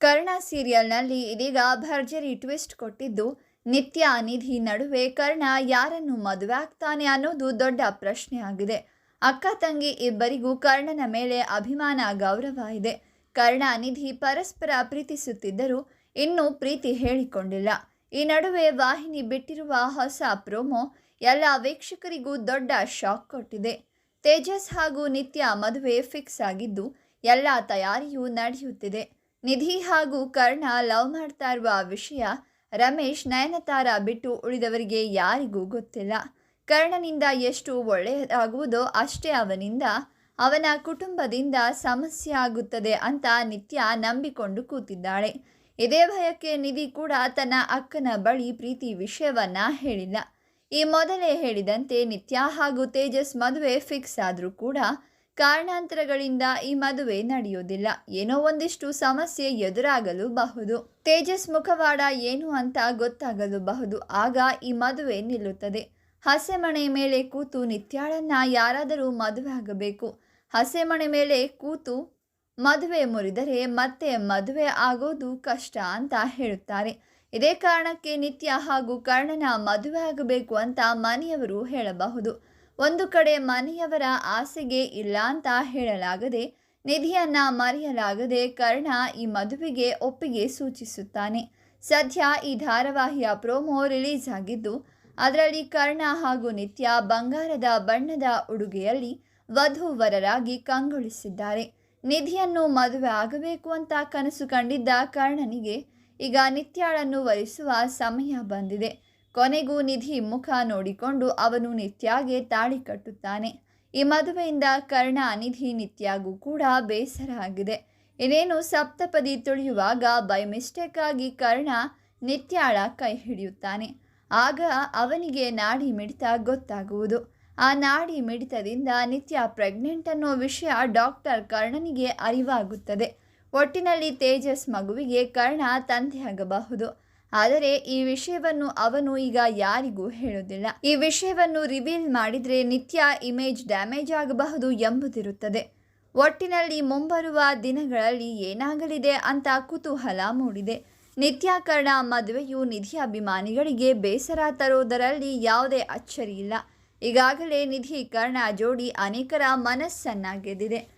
ಕರ್ಣ ಸೀರಿಯಲ್ನಲ್ಲಿ ಇದೀಗ ಭರ್ಜರಿ ಟ್ವಿಸ್ಟ್ ಕೊಟ್ಟಿದ್ದು, ನಿತ್ಯ ನಿಧಿ ನಡುವೆ ಕರ್ಣ ಯಾರನ್ನು ಮದುವೆ ಆಗ್ತಾನೆ ಅನ್ನೋದು ದೊಡ್ಡ ಪ್ರಶ್ನೆಯಾಗಿದೆ. ಅಕ್ಕ ತಂಗಿ ಇಬ್ಬರಿಗೂ ಕರ್ಣನ ಮೇಲೆ ಅಭಿಮಾನ ಗೌರವ ಇದೆ. ಕರ್ಣ ನಿಧಿ ಪರಸ್ಪರ ಪ್ರೀತಿಸುತ್ತಿದ್ದರೂ ಇನ್ನೂ ಪ್ರೀತಿ ಹೇಳಿಕೊಂಡಿಲ್ಲ. ಈ ನಡುವೆ ವಾಹಿನಿ ಬಿಟ್ಟಿರುವ ಹೊಸ ಪ್ರೋಮೋ ಎಲ್ಲ ವೀಕ್ಷಕರಿಗೂ ದೊಡ್ಡ ಶಾಕ್ ಕೊಟ್ಟಿದೆ. ತೇಜಸ್ ಹಾಗೂ ನಿತ್ಯ ಮದುವೆ ಫಿಕ್ಸ್ ಆಗಿದ್ದು, ಎಲ್ಲ ತಯಾರಿಯೂ ನಡೆಯುತ್ತಿದೆ. ನಿಧಿ ಹಾಗೂ ಕರ್ಣ ಲವ್ ಮಾಡ್ತಾ ಇರುವ ವಿಷಯ ರಮೇಶ್ ನಯನತಾರ ಬಿಟ್ಟು ಉಳಿದವರಿಗೆ ಯಾರಿಗೂ ಗೊತ್ತಿಲ್ಲ. ಕರ್ಣನಿಂದ ಎಷ್ಟು ಒಳ್ಳೆಯದಾಗುವುದೋ ಅಷ್ಟೇ ಅವನಿಂದ, ಅವನ ಕುಟುಂಬದಿಂದ ಸಮಸ್ಯೆ ಆಗುತ್ತದೆ ಅಂತ ನಿತ್ಯ ನಂಬಿಕೊಂಡು ಕೂತಿದ್ದಾಳೆ. ಇದೇ ಭಯಕ್ಕೆ ನಿಧಿ ಕೂಡ ತನ್ನ ಅಕ್ಕನ ಬಳಿ ಪ್ರೀತಿ ವಿಷಯವನ್ನ ಹೇಳಿಲ್ಲ. ಈ ಮೊದಲೇ ಹೇಳಿದಂತೆ ನಿತ್ಯ ಹಾಗೂ ತೇಜಸ್ ಮದುವೆ ಫಿಕ್ಸ್ ಆದರೂ ಕೂಡ ಕಾರಣಾಂತರಗಳಿಂದ ಈ ಮದುವೆ ನಡೆಯೋದಿಲ್ಲ ಏನೋ ಒಂದಿಷ್ಟು ಸಮಸ್ಯೆ ಎದುರಾಗಲು ಬಹುದು ತೇಜಸ್ ಮುಖವಾಡ ಏನು ಅಂತ ಗೊತ್ತಾಗಲು ಬಹುದು ಆಗ ಈ ಮದುವೆ ನಿಲ್ಲುತ್ತದೆ. ಹಸೆಮಣೆ ಮೇಲೆ ಕೂತು ನಿತ್ಯಾಳನ್ನ ಯಾರಾದರೂ ಮದುವೆ ಆಗಬೇಕು. ಹಸೆಮಣೆ ಮೇಲೆ ಕೂತು ಮದುವೆ ಮುರಿದರೆ ಮತ್ತೆ ಮದುವೆ ಆಗೋದು ಕಷ್ಟ ಅಂತ ಹೇಳುತ್ತಾರೆ. ಇದೇ ಕಾರಣಕ್ಕೆ ನಿತ್ಯ ಹಾಗೂ ಕರ್ಣನ ಮದುವೆ ಆಗಬೇಕು ಅಂತ ಮನೆಯವರು ಹೇಳಬಹುದು. ಒಂದು ಕಡೆ ಮನೆಯವರ ಆಸೆಗೆ ಇಲ್ಲ ಅಂತ ಹೇಳಲಾಗದೆ, ನಿಧಿಯನ್ನ ಮರೆಯಲಾಗದೆ ಕರ್ಣ ಈ ಮದುವೆಗೆ ಒಪ್ಪಿಗೆ ಸೂಚಿಸುತ್ತಾನೆ. ಸದ್ಯ ಈ ಧಾರಾವಾಹಿಯ ಪ್ರೋಮೋ ರಿಲೀಸ್ ಆಗಿದ್ದು ಅದರಲ್ಲಿ ಕರ್ಣ ಹಾಗೂ ನಿತ್ಯ ಬಂಗಾರದ ಬಣ್ಣದ ಉಡುಗೆಯಲ್ಲಿ ವಧುವರರಾಗಿ ಕಂಗೊಳಿಸಿದ್ದಾರೆ. ನಿಧಿಯನ್ನು ಮದುವೆ ಆಗಬೇಕು ಅಂತ ಕನಸು ಕಂಡಿದ್ದ ಕರ್ಣನಿಗೆ ಈಗ ನಿತ್ಯಾಳನ್ನು ವರಿಸುವ ಸಮಯ ಬಂದಿದೆ. ಕೊನೆಗೂ ನಿಧಿ ಮುಖ ನೋಡಿಕೊಂಡು ಅವನು ನಿತ್ಯಾಗೆ ತಾಳಿ ಕಟ್ಟುತ್ತಾನೆ. ಈ ಮದುವೆಯಿಂದ ಕರ್ಣ ನಿಧಿ ನಿತ್ಯಾಗೂ ಕೂಡ ಬೇಸರ ಆಗಿದೆ. ಇನ್ನೇನು ಸಪ್ತಪದಿ ತುಳಿಯುವಾಗ ಬೈ ಮಿಸ್ಟೇಕ್ ಆಗಿ ಕರ್ಣ ನಿತ್ಯಾಳ ಕೈ ಹಿಡಿಯುತ್ತಾನೆ. ಆಗ ಅವನಿಗೆ ನಾಡಿ ಮಿಡಿತ ಗೊತ್ತಾಗುವುದು. ಆ ನಾಡಿ ಮಿಡಿತದಿಂದ ನಿತ್ಯ ಪ್ರೆಗ್ನೆಂಟ್ ಅನ್ನೋ ವಿಷಯ ಡಾಕ್ಟರ್ ಕರ್ಣನಿಗೆ ಅರಿವಾಗುತ್ತದೆ. ಒಟ್ಟಿನಲ್ಲಿ ತೇಜಸ್ ಮಗುವಿಗೆ ಕರ್ಣ ತಂದೆಯಾಗಬಹುದು. ಆದರೆ ಈ ವಿಷಯವನ್ನು ಅವನು ಈಗ ಯಾರಿಗೂ ಹೇಳುವುದಿಲ್ಲ. ಈ ವಿಷಯವನ್ನು ರಿವೀಲ್ ಮಾಡಿದರೆ ನಿತ್ಯ ಇಮೇಜ್ ಡ್ಯಾಮೇಜ್ ಆಗಬಹುದು ಎಂಬುದಿರುತ್ತದೆ. ಒಟ್ಟಿನಲ್ಲಿ ಮುಂಬರುವ ದಿನಗಳಲ್ಲಿ ಏನಾಗಲಿದೆ ಅಂತ ಕುತೂಹಲ ಮೂಡಿದೆ. ನಿತ್ಯಾಕರಣ ಮದುವೆಯು ನಿಧಿ ಅಭಿಮಾನಿಗಳಿಗೆ ಬೇಸರ ತರೋದರಲ್ಲಿ ಯಾವುದೇ ಅಚ್ಚರಿ ಇಲ್ಲ. ಈಗಾಗಲೇ ನಿಧಿ ಕರ್ಣ ಜೋಡಿ ಅನೇಕರ ಮನಸ್ಸನ್ನ ಗೆದ್ದಿದೆ